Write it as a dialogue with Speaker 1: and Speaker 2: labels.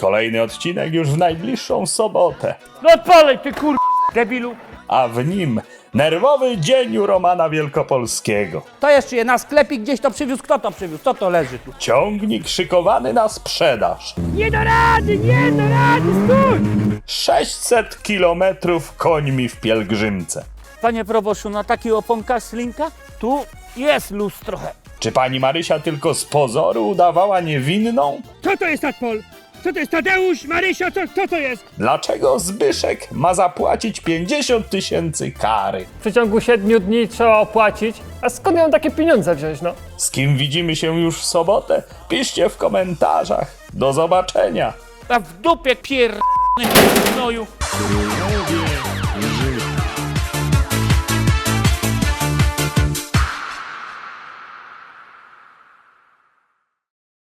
Speaker 1: Kolejny odcinek już w najbliższą sobotę,
Speaker 2: No odpalaj ty kur... debilu.
Speaker 1: a w nim nerwowy dzień u Romana Wielkopolskiego.
Speaker 3: To jeszcze je na sklepie gdzieś to przywiózł. Kto to przywiózł? Co to leży tu?
Speaker 1: Ciągnik szykowany na sprzedaż.
Speaker 2: Nie do rady, nie do rady, stój!
Speaker 1: 600 kilometrów końmi w pielgrzymce.
Speaker 2: Panie proboszu, na taki oponka slinka? Tu jest luz trochę.
Speaker 1: Czy pani Marysia tylko z pozoru udawała niewinną?
Speaker 2: Co to jest Tadpol? Co to jest Tadeusz, Marysia, co, co to jest?
Speaker 1: Dlaczego Zbyszek ma zapłacić 50 tysięcy kary?
Speaker 4: W przeciągu 7 dni trzeba opłacić. A skąd miałem takie pieniądze wziąć, no?
Speaker 1: Z kim widzimy się już w sobotę? Piszcie w komentarzach. Do zobaczenia.
Speaker 2: A w dupie pier... gnoju.